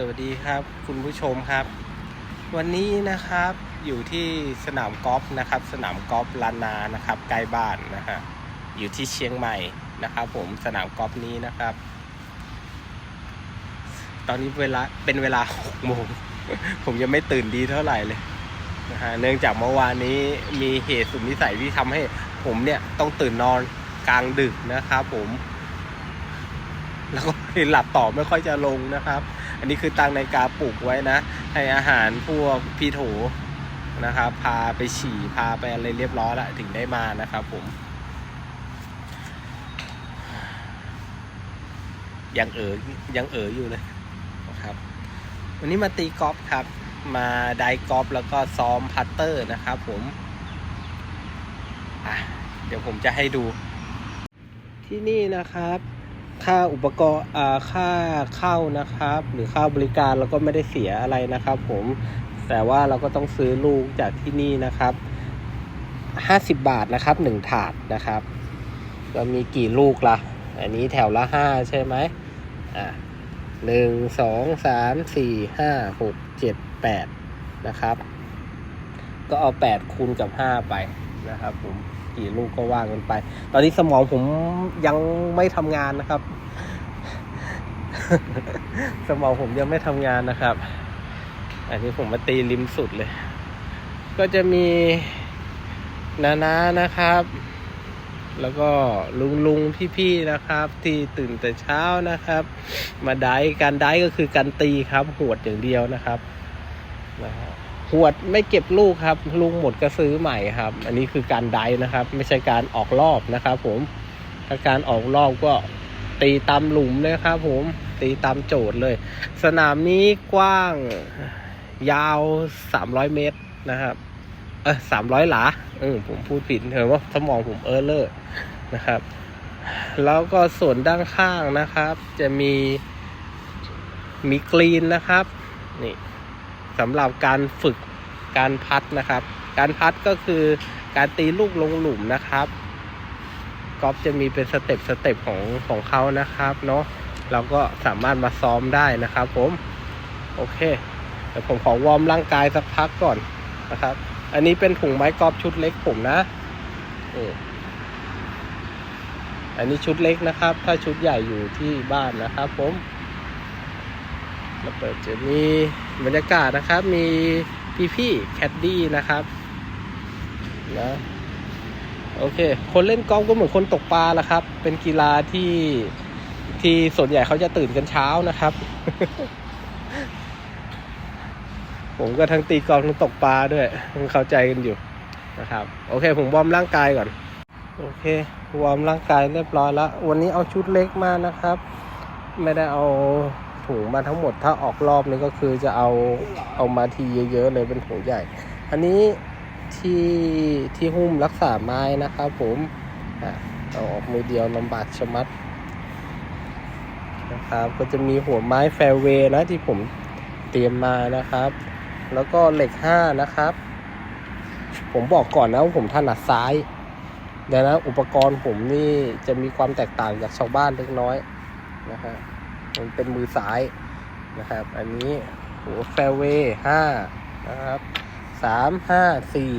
สวัสดีครับคุณผู้ชมครับ วันนี้นะครับอยู่ที่สนามกอล์ฟนะครับ สนามกอล์ฟลานานะครับใกล้บ้านนะฮะอยู่ที่เชียงใหม่นะครับ ผมสนามกอล์ฟนี้นะครับ ตอนนี้เวลาเป็นเวลาหกโมงผมยังไม่ตื่นดีเท่าไหร่เลยนะฮะเนื่องจากเมื่อวานนี้มีเหตุสุดวิสัยที่ทำให้ผมเนี่ยต้องตื่นนอนกลางดึกนะครับผมแล้วก็หลับต่อไม่ค่อยจะลงนะครับ อันนี้คือตังในกาปลุกไว้นะ ให้อาหารพวกพี่โถนะครับ พาไปฉี่พาไปอะไรเรียบร้อยแล้วถึงได้มานะครับผม ยังเอ๋อยังเอ๋ออยู่เลยนะครับ วันนี้มาตีกอล์ฟครับ มาไดกอล์ฟแล้วก็ซ้อมพัตเตอร์นะครับผมเดี๋ยวผมจะให้ดูที่นี่นะครับ ค่าอุปกรณ์ค่าเข้านะครับ หรือค่าบริการเราก็ไม่ได้เสียอะไรนะครับ ผม แต่ว่าเราก็ต้องซื้อลูกจากที่นี่นะครับห้าสิบบาทนะครับหนึ่งถาดนะครับก็มีกี่ลูกละ่ะ อันนี้แถวละห้าใช่ไหมอ่าหนึ่งสองสามสี่ห้าหกเจ็ดแปดนะครับ ก็เอาแปดคูณกับห้าไปนะครับผม กี่ลูกก็ว่ากันไป ตอนนี้สมองผมยังไม่ทำงานนะครับ สมองผมยังไม่ทำงานนะครับ อันนี้ผมมาตีริมสุดเลย ก็จะมีนานานะครับ แล้วก็ลุงลุงพี่ๆนะครับ ที่ตื่นแต่เช้านะครับ มาได้การได้ก็คือการตีครับหวดอย่างเดียวนะครับนะฮะ หวดไม่เก็บลูกครับลุงหมดก็ซื้อใหม่ครับ อันนี้คือการได้นะครับ ไม่ใช่การออกรอบนะครับผมถ้าการออกรอบก็ตีตามหลุมเลยครับผมตีตามโจทย์เลย สนามนี้กว้างยาวสามร้อยเมตรนะครับ เออสามร้อยหลาเออผมพูดผิดเถอะว่าสมองผมเออเลอร์นะครับ แล้วก็ส่วนด้านข้างนะครับ จะมีมีกรีนนะครับ นี่ สำหรับการฝึกการพัดนะครับ การพัดก็คือการตีลูกลงหลุมนะครับกอล์ฟจะมีเป็นสเต็ปสเต็ปของของเขานะครับเนาะเราก็สามารถมาซ้อมได้นะครับผม โอเคเดี๋ยวผมขอวอร์มร่างกายสักพักก่อนนะครับ อันนี้เป็นถุงไม้กอล์ฟชุดเล็กผมนะอันนี้ชุดเล็กนะครับ ถ้าชุดใหญ่อยู่ที่บ้านนะครับผมแล้วเปิดจะมี บรรยากาศนะครับ มีพี่ๆแคดดี้นะครับนะโอเค คนเล่นกอล์ฟก็เหมือนคนตกปลาละครับ เป็นกีฬาที่ที่ส่วนใหญ่เขาจะตื่นกันเช้านะครับ ผมก็ทั้งตีกลองทั้งตกปลาด้วยเข้าใจกันอยู่นะครับ โอเค ผมวอร์มร่างกายก่อน โอเควอร์มร่างกายเรียบร้อยแล้ว วันนี้เอาชุดเล็กมานะครับ ไม่ได้เอา ถุงมาทั้งหมดถ้าออกรอบนี้ก็คือจะเอาเอามาทีเยอะๆเลยเป็นถุงใหญ่ อันนี้ที่ที่หุ้มรักษาไม้นะครับผมอะเอาออกมือเดียวลำบากชะมัดนะครับก็จะมีหัวไม้แฟร์เวย์นะที่ผมเตรียมมานะครับ แล้วก็เหล็กห้านะครับ ผมบอกก่อนนะว่าผมถนัดซ้ายดังนั้นอุปกรณ์ผมนี่จะมีความแตกต่างจากชาวบ้านเล็กน้อยนะฮะ มันเป็นมือซ้ายนะครับ อันนี้หัวแฟเวย์ห้านะครับสามห้าสี่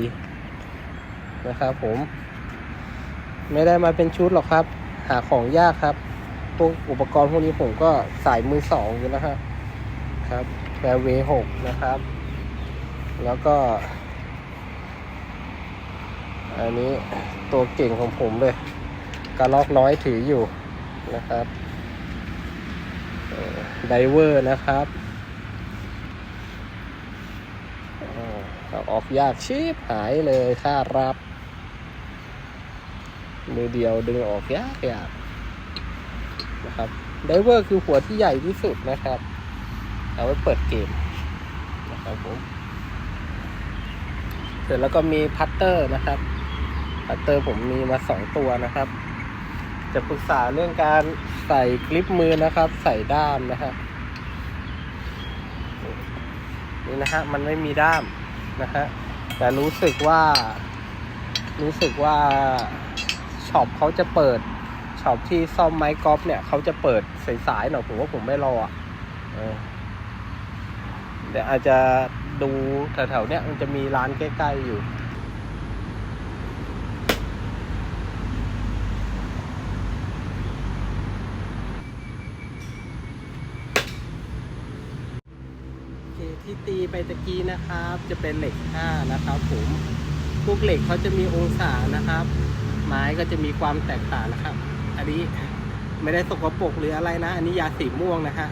นะครับผม ไม่ได้มาเป็นชุดหรอกครับ หาของยากครับพวกอุปกรณ์พวกนี้ผมก็สายมือสองอยู่แล้วฮะครับแฟเวย์หกนะครับ แล้วก็ อันนี้ตัวเก่งของผมเลยกระลอกน้อยถืออยู่นะครับ ไดเวอร์นะครับออาออกยากชีพหายเลยค่ารับ มือเดียวดึงออกยากยากนะครับไดเวอร์คือหัวที่ใหญ่ที่สุดนะครับ เอาไว้เปิดเกมนะครับผมเสร็จแล้วก็มีพัตเตอร์นะครับพัตเตอร์ผมมีมาสองตัวนะครับ จะปรึกษาเรื่องการ ใส่กลิปมือนะครับ ใส่ด้ามนะฮะนี่นะฮะมันไม่มีด้ามนะฮะแต่รู้สึกว่า รู้สึกว่าช็อปเขาจะเปิดช็อปที่ซ่อมไม้กอล์ฟเนี่ยเขาจะเปิดสายๆหน่อยผมว่าผมไม่รออะเดี๋ยวอาจจะดูแถวๆเนี้ยมันจะมีร้านใกล้ๆอยู่ โอเค ที่ตีไปตะกี้นะครับ จะเป็นเหล็ก5นะครับผมพวกเหล็กเขาจะมีองศานะครับ ไม้ก็จะมีความแตกต่างนะครับ อันนี้ไม่ได้สกปรกหรืออะไรนะ อันนี้ยาสีม่วงนะฮะ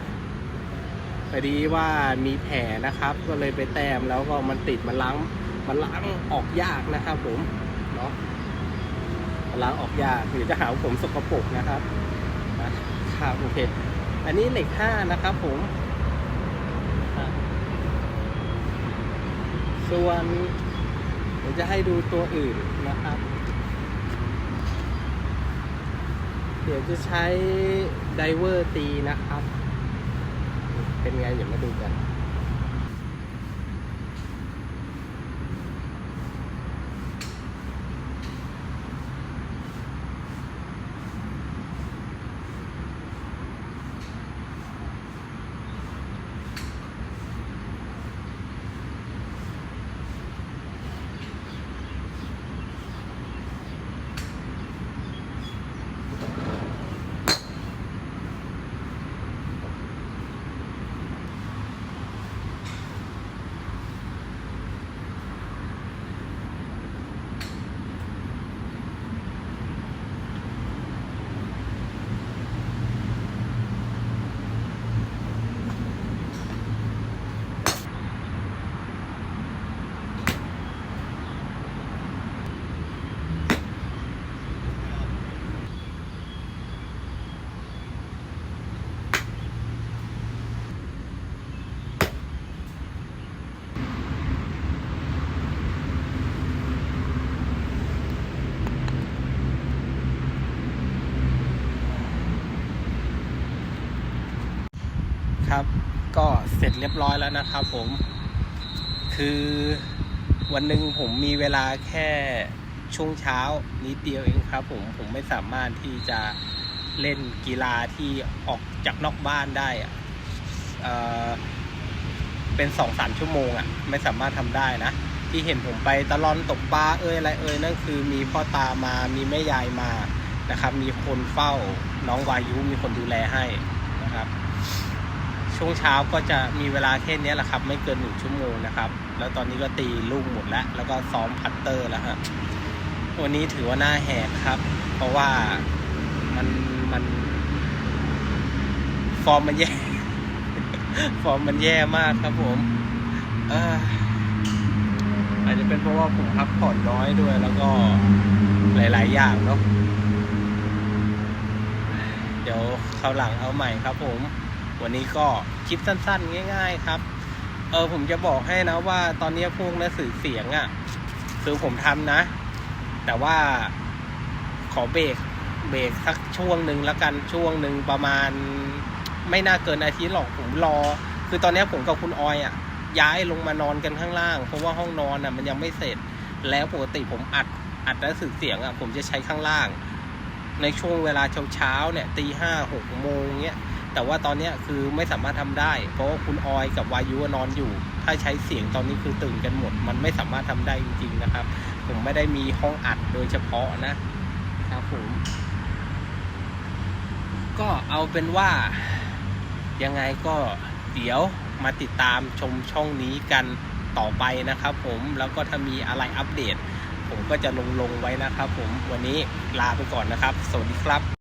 พอดีว่ามีแผลนะครับ ก็เลยไปแต้มแล้วก็มันติดมันล้างมันล้างออกยากนะครับผมเนาะล้างออกยากหรือจะหาว่าผมสกปรกนะครับนะครับโอเค อันนี้เหล็ก5นะครับผม ส่วนเดี๋ยวจะให้ดูตัวอื่นนะครับ เดี๋ยวจะใช้ไดเวอร์ตีนะครับ เป็นไงเดี๋ยวมาดูกัน ครับ ก็เสร็จเรียบร้อยแล้วนะครับผม คือวันหนึ่งผมมีเวลาแค่ช่วงเช้านิดเดียวเองครับ ผมผมไม่สามารถที่จะเล่นกีฬาที่ออกจากนอกบ้านได้อะเอ่อเป็นสองสามชั่วโมงอะ่ะ ไม่สามารถทำได้นะ ที่เห็นผมไปตะลอนตกปลาเอ้ยอะไรเอ้ยนั่นคือมีพ่อตามามีแม่ยายมานะครับ มีคนเฝ้าน้องวายุมีคนดูแลให้ ช่วงเช้าก็จะมีเวลาแค่เนี้ยแหละครับ ไม่เกินหนึ่งชั่วโมงนะครับ แล้วตอนนี้ก็ตีลูกหมดแล้ว แล้วก็ซ้อมพัตเตอร์แล้วฮะวันนี้ถือว่าหน้าแหกครับ เพราะว่ามันมัน ฟอร์มมันแย่ ฟอร์มมันแย่มากครับผมเอ่ออาจจะเป็นเพราะว่าผมพักผ่อนน้อยด้วย แล้วก็หลาย ๆ อย่างเนาะเดี๋ยวคราวหลังเอาใหม่ครับผม วันนี้ก็คลิปสั้นๆ ง่าย ๆ ครับ เออผมจะบอกให้นะว่าตอนนี้พวกหนังสือเสียงอะ่ะคือผมทำนะ แต่ว่าขอเบรกเบรกสักช่วงหนึ่งแล้วกันช่วงหนึ่งประมาณ ไม่น่าเกินอาทิตย์หรอกผมรอ คือตอนนี้ผมกับคุณออยอะ่ะ ย้ายลงมานอนกันข้างล่าง เพราะว่าห้องนอนอะมันยังไม่เสร็จ แล้วปกติผมอัดอัดหนังสือเสียงอะผมจะใช้ข้างล่าง ในช่วงเวลาเช้าๆเนี่ยตีห้าหกโมงเงี้ย แต่ว่าตอนนี้คือไม่สามารถทำได้ เพราะว่าคุณออยกับวายุนอนอยู่ ถ้าใช้เสียงตอนนี้คือตื่นกันหมด มันไม่สามารถทำได้จริง ๆนะครับ ผมไม่ได้มีห้องอัดโดยเฉพาะนะครับผมก็เอาเป็นว่ายังไงก็เดี๋ยวมาติดตามชมช่องนี้กันต่อไปนะครับ ผมแล้วก็ถ้ามีอะไรอัปเดต ผมก็จะลงลงไว้นะครับ ผมวันนี้ลาไปก่อนนะครับ สวัสดีครับ